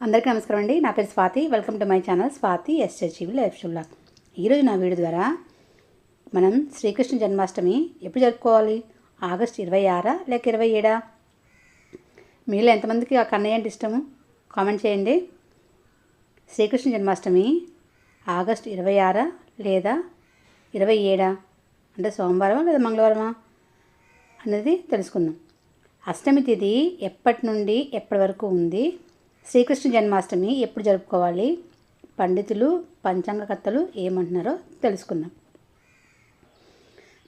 అందరికీ నమస్కారం అండి. నా పేరు Swathi. Welcome to my channel Swathi SHEV life షుల్లా ఈరోజు నా వీడియో ద్వారా మనం శ్రీకృష్ణ జన్మాష్టమి ఎప్పుడు జరుపుకోవాలి? ఆగస్ట్ ఇరవై ఆరా లేక ఇరవై ఏడా? మీలో ఎంతమందికి ఆ కన్నయ్య అంటే ఇష్టము? కామెంట్ చేయండి. శ్రీకృష్ణ జన్మాష్టమి ఆగస్ట్ ఇరవై ఆరా లేదా ఇరవై ఏడా? అంటే సోమవారమా లేదా మంగళవారమా అనేది తెలుసుకుందాం. అష్టమి తిథి ఎప్పటి నుండి ఎప్పటి వరకు ఉంది? శ్రీకృష్ణ జన్మాష్టమి ఎప్పుడు జరుపుకోవాలి? పండితులు పంచాంగకర్తలు ఏమంటున్నారో తెలుసుకుందాం.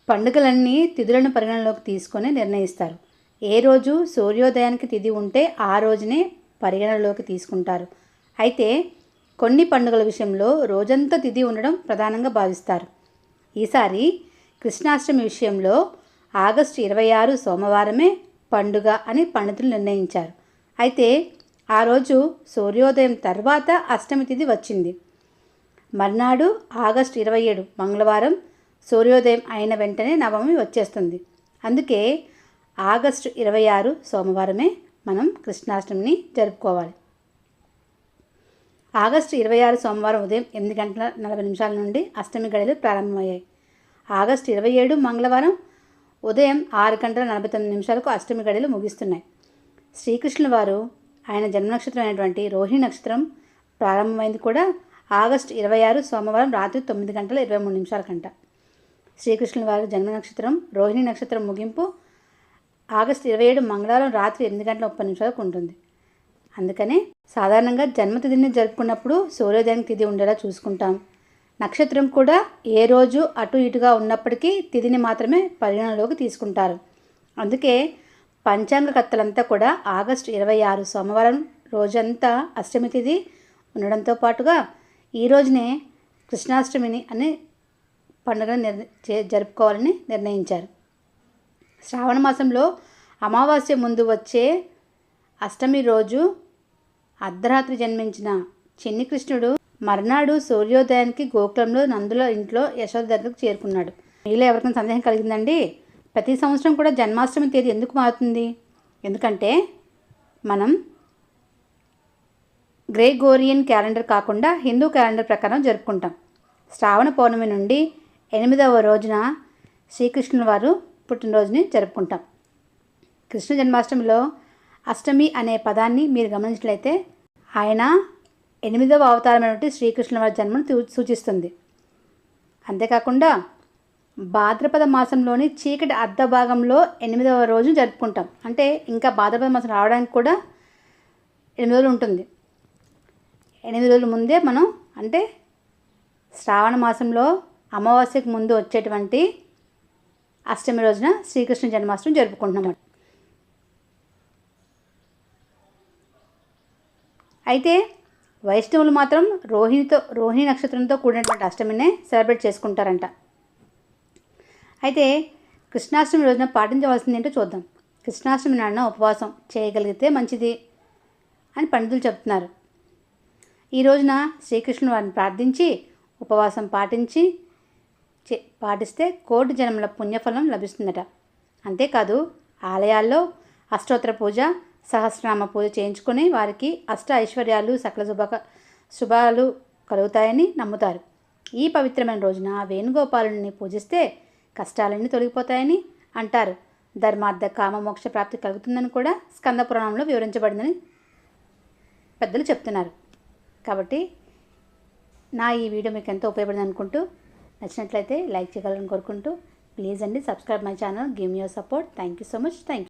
పండుగలన్నీ తిథులను పరిగణలోకి తీసుకొని నిర్ణయిస్తారు. ఏ రోజు సూర్యోదయానికి తిథి ఉంటే ఆ రోజునే పరిగణలోకి తీసుకుంటారు. అయితే కొన్ని పండుగల విషయంలో రోజంతా తిథి ఉండడం ప్రధానంగా భావిస్తారు. ఈసారి కృష్ణాష్టమి విషయంలో ఆగస్టు ఇరవై ఆరు సోమవారమే పండుగ అని పండితులు నిర్ణయించారు. అయితే ఆ రోజు సూర్యోదయం తర్వాత అష్టమి తిథి వచ్చింది. మర్నాడు ఆగస్టు ఇరవై ఏడు మంగళవారం సూర్యోదయం అయిన వెంటనే నవమి వచ్చేస్తుంది. అందుకే ఆగస్టు ఇరవై ఆరు సోమవారమే మనం కృష్ణాష్టమిని జరుపుకోవాలి. ఆగస్టు ఇరవై ఆరు సోమవారం ఉదయం ఎనిమిది గంటల నలభై నిమిషాల నుండి అష్టమి గడియలు ప్రారంభమయ్యాయి. ఆగస్టు ఇరవై ఏడు మంగళవారం ఉదయం ఆరు గంటల నలభై తొమ్మిది నిమిషాలకు అష్టమి గడియలు ముగిస్తున్నాయి. శ్రీకృష్ణుల వారు ఆయన జన్మ నక్షత్రం అయినటువంటి రోహిణి నక్షత్రం ప్రారంభమైంది కూడా ఆగస్టు ఇరవై ఆరు సోమవారం రాత్రి తొమ్మిది గంటల ఇరవై మూడు నిమిషాల కంట శ్రీకృష్ణుల వారి జన్మ నక్షత్రం రోహిణి నక్షత్రం ముగింపు ఆగస్టు ఇరవై ఏడు మంగళవారం రాత్రి ఎనిమిది గంటల ముప్పై నిమిషాలకు ఉంటుంది. అందుకనే సాధారణంగా జన్మతిథిని జరుపుకున్నప్పుడు సూర్యోదయం తిథి ఉండేలా చూసుకుంటాం. నక్షత్రం కూడా ఏ రోజు అటు ఇటుగా ఉన్నప్పటికీ తిథిని మాత్రమే పరిగణలోకి తీసుకుంటారు. అందుకే పంచాంగకర్తలంతా కూడా ఆగస్టు ఇరవై ఆరు సోమవారం రోజంతా అష్టమి తిథి ఉండడంతో పాటుగా ఈ రోజునే కృష్ణాష్టమిని అనే పండుగను నిర్ జరుపుకోవాలని నిర్ణయించారు. శ్రావణ మాసంలో అమావాస్య ముందు వచ్చే అష్టమి రోజు అర్ధరాత్రి జన్మించిన చిన్ని కృష్ణుడు మర్నాడు సూర్యోదయానికి గోకులంలో నందుల ఇంట్లో యశోద దగ్గరకు చేరుకున్నాడు. మీలో ఎవరికైనా సందేహం కలిగిందండి? ప్రతి సంవత్సరం కూడా జన్మాష్టమి తేదీ ఎందుకు మారుతుంది? ఎందుకంటే మనం గ్రేగోరియన్ క్యాలెండర్ కాకుండా హిందూ క్యాలెండర్ ప్రకారం జరుపుకుంటాం. శ్రావణ పౌర్ణమి నుండి ఎనిమిదవ రోజున శ్రీకృష్ణుల వారు పుట్టినరోజుని జరుపుకుంటాం. కృష్ణ జన్మాష్టమిలో అష్టమి అనే పదాన్ని మీరు గమనించినట్లయితే ఆయన ఎనిమిదవ అవతారమైనటువంటి శ్రీకృష్ణుల వారి జన్మను సూచిస్తుంది. అంతేకాకుండా భాద్రపద మాసంలోని చీకటి అర్ధ భాగంలో ఎనిమిదవ రోజు జరుపుకుంటాం. అంటే ఇంకా భాద్రపద మాసం రావడానికి కూడా ఎనిమిది రోజులు ఉంటుంది. ఎనిమిది రోజుల ముందే మనం అంటే శ్రావణ మాసంలో అమావాస్యకు ముందు వచ్చేటువంటి అష్టమి రోజున శ్రీకృష్ణ జన్మాష్టమి జరుపుకుంటున్నాం అయితే వైష్ణవులు మాత్రం రోహిణితో రోహిణి నక్షత్రంతో కూడినటువంటి అష్టమినే సెలబ్రేట్ చేసుకుంటారంట. అయితే కృష్ణాష్టమి రోజున పాటించవలసింది ఏంటో చూద్దాం. కృష్ణాష్టమి నాడున ఉపవాసం చేయగలిగితే మంచిది అని పండితులు చెప్తున్నారు. ఈ రోజున శ్రీకృష్ణుడు వారిని ప్రార్థించి ఉపవాసం పాటించి పాటిస్తే కోటి జన్మల పుణ్యఫలం లభిస్తుందట. అంతేకాదు ఆలయాల్లో అష్టోత్తర పూజ సహస్రనామ పూజ చేయించుకొని వారికి అష్ట ఐశ్వర్యాలు సకల శుభక శుభాలు కలుగుతాయని నమ్ముతారు. ఈ పవిత్రమైన రోజున వేణుగోపాలుని పూజిస్తే కష్టాలన్నీ తొలగిపోతాయని అంటారు. ధర్మార్థ కామ మోక్ష ప్రాప్తి కలుగుతుందని కూడా స్కంద పురాణంలో వివరించబడిందని పెద్దలు చెప్తున్నారు. కాబట్టి నా ఈ వీడియో మీకు ఎంతో ఉపయోగపడింది అనుకుంటూ నచ్చినట్లయితే లైక్ చేయగలని కోరుకుంటూ ప్లీజ్ అండి subscribe my channel. Give your support. Thank you so much. Thank you.